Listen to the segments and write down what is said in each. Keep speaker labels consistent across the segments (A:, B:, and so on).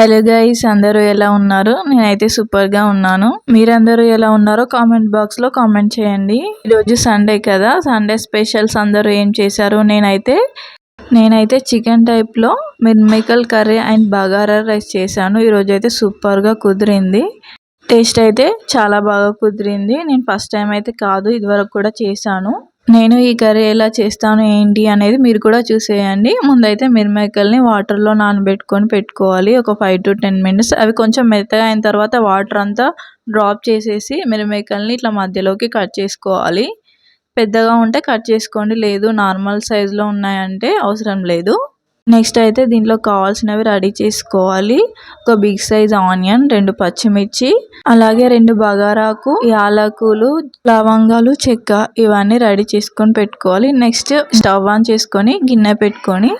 A: Hello guys అందరూ ఎలా ఉన్నారు? నేనైతే సూపర్గా ఉన్నాను. మీరందరూ ఎలా ఉన్నారో కామెంట్ బాక్స్లో కామెంట్ చేయండి. ఈరోజు సండే కదా సండే స్పెషల్స్ అందరూ ఏం చేశారు? నేనైతే నేనైతే చికెన్ టైప్లో మిర్మికల్ కర్రీ అండ్ బగారా రైస్ చేశాను. ఈరోజు అయితే సూపర్గా కుదిరింది. టేస్ట్ అయితే చాలా బాగా కుదిరింది. నేను ఫస్ట్ టైం అయితే కాదు ఇదివరకు కూడా చేశాను. నేను ఈ కర్రీ ఎలా చేస్తాను ఏంటి అనేది మీరు కూడా చూసేయండి. ముందైతే మిరమేకల్ని వాటర్లో నానబెట్టుకొని పెట్టుకోవాలి. ఒక ఫైవ్ టు టెన్ మినిట్స్ అవి కొంచెం మెత్తగా అయిన తర్వాత వాటర్ అంతా డ్రాప్ చేసేసి మిరమేకల్ని ఇట్లా మధ్యలోకి కట్ చేసుకోవాలి. పెద్దగా ఉంటే కట్ చేసుకోండి. లేదు నార్మల్ సైజులో ఉన్నాయంటే అవసరం లేదు. నెక్స్ట్ అయితే దీంట్లో కావాల్సినవి రెడీ చేసుకోవాలి. ఒక బిగ్ సైజ్ ఆనియన్ రెండు పచ్చిమిర్చి అలాగే రెండు బగారాకు యాలకులు లవంగాలు చెక్క ఇవన్నీ రెడీ చేసుకొని పెట్టుకోవాలి. నెక్స్ట్ స్టవ్ ఆన్ చేసుకొని గిన్నె పెట్టుకొని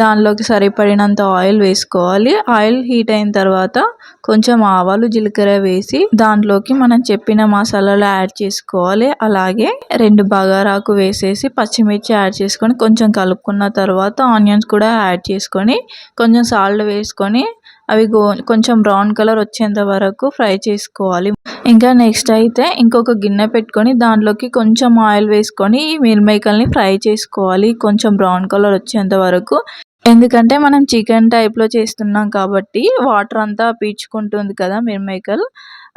A: దానిలోకి సరిపడినంత ఆయిల్ వేసుకోవాలి. ఆయిల్ హీట్ అయిన తర్వాత కొంచెం ఆవాలు జీలకర్ర వేసి దాంట్లోకి మనం చెప్పిన మసాలాలు యాడ్ చేసుకోవాలి. అలాగే రెండు బగారాకు వేసేసి పచ్చిమిర్చి యాడ్ చేసుకొని కొంచెం కలుపుకున్న తర్వాత ఆనియన్స్ కూడా యాడ్ చేసుకొని కొంచెం సాల్ట్ వేసుకొని అవి గో కొంచెం బ్రౌన్ కలర్ వచ్చేంత వరకు ఫ్రై చేసుకోవాలి. ఇంకా నెక్స్ట్ అయితే ఇంకొక గిన్నె పెట్టుకొని దాంట్లోకి కొంచెం ఆయిల్ వేసుకొని ఈ మిరమేకల్ని ఫ్రై చేసుకోవాలి. కొంచెం బ్రౌన్ కలర్ వచ్చేంత వరకు. ఎందుకంటే మనం చికెన్ టైప్లో చేస్తున్నాం కాబట్టి వాటర్ అంతా పీల్చుకుంటుంది కదా మిరమేకల్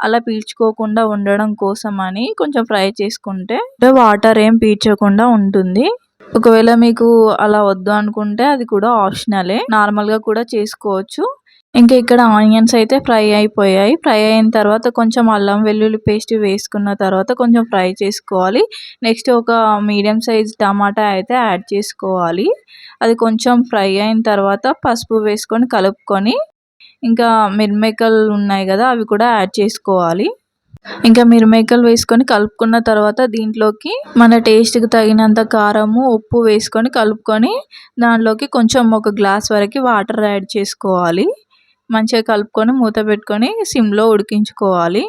A: అలా పీల్చుకోకుండా ఉండడం కోసం అని కొంచెం ఫ్రై చేసుకుంటే వాటర్ ఏం పీల్చకుండా ఉంటుంది. ఒకవేళ మీకు అలా వద్దు అనుకుంటే అది కూడా ఆప్షనలే నార్మల్గా కూడా చేసుకోవచ్చు. ఇంకా ఇక్కడ ఆనియన్స్ అయితే ఫ్రై అయిపోయాయి. ఫ్రై అయిన తర్వాత కొంచెం అల్లం వెల్లుల్లి పేస్ట్ వేసుకున్న తర్వాత కొంచెం ఫ్రై చేసుకోవాలి. నెక్స్ట్ ఒక మీడియం సైజ్ టమాటా అయితే యాడ్ చేసుకోవాలి. అది కొంచెం ఫ్రై అయిన తర్వాత పసుపు వేసుకొని కలుపుకొని ఇంకా మిర్మేకలు ఉన్నాయి కదా అవి కూడా యాడ్ చేసుకోవాలి. ఇంకా మిరమేకలు వేసుకొని కలుపుకున్న తర్వాత దీంట్లోకి మన టేస్ట్కి తగినంత కారము ఉప్పు వేసుకొని కలుపుకొని దాంట్లోకి కొంచెం ఒక గ్లాస్ వరకు వాటర్ యాడ్ చేసుకోవాలి. మంచిగా కలుపుకొని మూత పెట్టుకొని సిమ్లో ఉడికించుకోవాలి.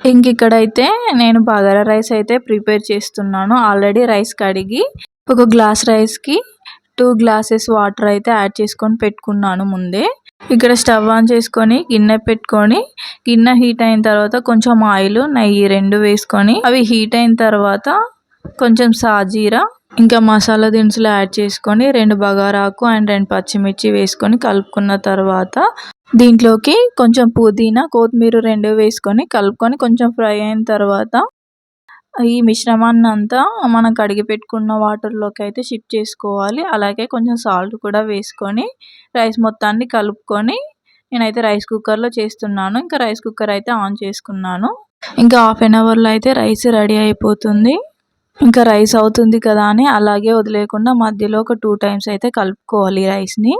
A: ఇంక ఇక్కడైతే నేను బగారా రైస్ అయితే ప్రిపేర్ చేస్తున్నాను. ఆల్రెడీ రైస్ కడిగి ఒక గ్లాస్ రైస్కి టూ గ్లాసెస్ వాటర్ అయితే యాడ్ చేసుకొని పెట్టుకున్నాను ముందే. ఇక్కడ స్టవ్ ఆన్ చేసుకొని గిన్నె పెట్టుకొని గిన్నె హీట్ అయిన తర్వాత కొంచెం ఆయిల్ నెయ్యి రెండు వేసుకొని అవి హీట్ అయిన తర్వాత కొంచెం సాజీరా ఇంకా మసాలా దినుసులు యాడ్ చేసుకొని రెండు బగారాకు అండ్ రెండు పచ్చిమిర్చి వేసుకొని కలుపుకున్న తర్వాత దీంట్లోకి కొంచెం పుదీనా కొత్తిమీర రెండు వేసుకొని కలుపుకొని కొంచెం ఫ్రై అయిన తర్వాత ఈ మిశ్రమాన్ని అంతా మనం కడిగి పెట్టుకున్న వాటర్లోకి అయితే షిఫ్ట్ చేసుకోవాలి. అలాగే కొంచెం సాల్ట్ కూడా వేసుకొని రైస్ మొత్తాన్ని కలుపుకొని నేనైతే రైస్ కుక్కర్లో చేస్తున్నాను. ఇంకా రైస్ కుక్కర్ అయితే ఆన్ చేసుకున్నాను. ఇంకా హాఫ్ అన్ అవర్లో అయితే రైస్ రెడీ అయిపోతుంది. ఇంకా రైస్ అవుతుంది కదా అని అలాగే వదిలేయకుండా మధ్యలో ఒక టూ టైమ్స్ అయితే కలుపుకోవాలి రైస్ని.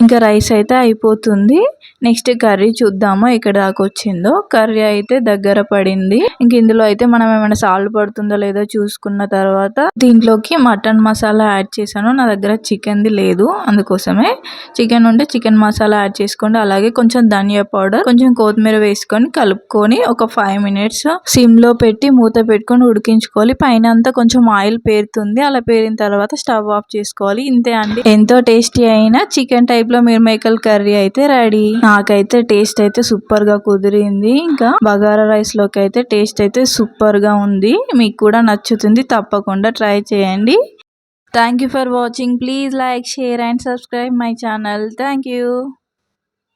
A: ఇంకా రైస్ అయితే అయిపోతుంది. నెక్స్ట్ కర్రీ చూద్దాము ఇక్కడ దాకా వచ్చిందో. కర్రీ అయితే దగ్గర పడింది. ఇంక ఇందులో అయితే మనం ఏమైనా సాల్ట్ పడుతుందో లేదో చూసుకున్న తర్వాత దీంట్లోకి మటన్ మసాలా యాడ్ చేశాను. నా దగ్గర చికెన్ది లేదు అందుకోసమే. చికెన్ ఉంటే చికెన్ మసాలా యాడ్ చేసుకోండి. అలాగే కొంచెం ధనియా పౌడర్ కొంచెం కొత్తిమీర వేసుకొని కలుపుకొని ఒక ఫైవ్ మినిట్స్ సిమ్లో పెట్టి మూత పెట్టుకొని ఉడికించుకోవాలి. పైన అంతా కొంచెం ఆయిల్ పేరుతుంది. అలా పేరిన తర్వాత స్టవ్ ఆఫ్ చేసుకోవాలి. ఇంతే అండి. ఎంతో టేస్టీ అయిన చికెన్ టైప్లో మీరు మేకల్ కర్రీ అయితే రెడీ. నాకైతే టేస్ట్ అయితే సూపర్గా కుదిరింది. ఇంకా బగారా రైస్లోకి అయితే టేస్ట్ అయితే సూపర్గా ఉంది. మీకు కూడా నచ్చుతుంది. తప్పకుండా ట్రై చేయండి. Thank you for watching. Please like share and subscribe my channel. Thank you